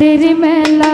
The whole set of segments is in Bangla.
मंदिर में ला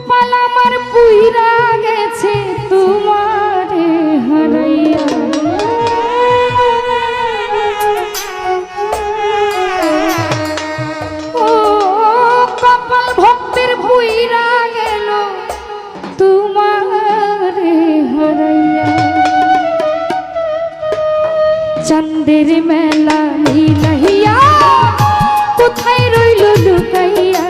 কপাল গেছে তোমারে হারাইয়া। ও ভক্তের গেল চন্দের মেলা মিলাইয়া কোথায় রইল লুকাইয়া?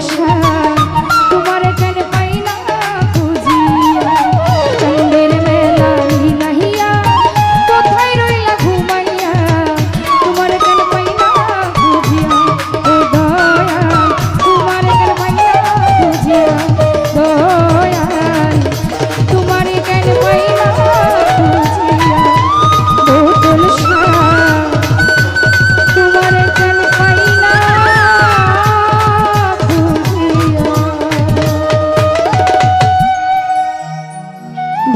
Shut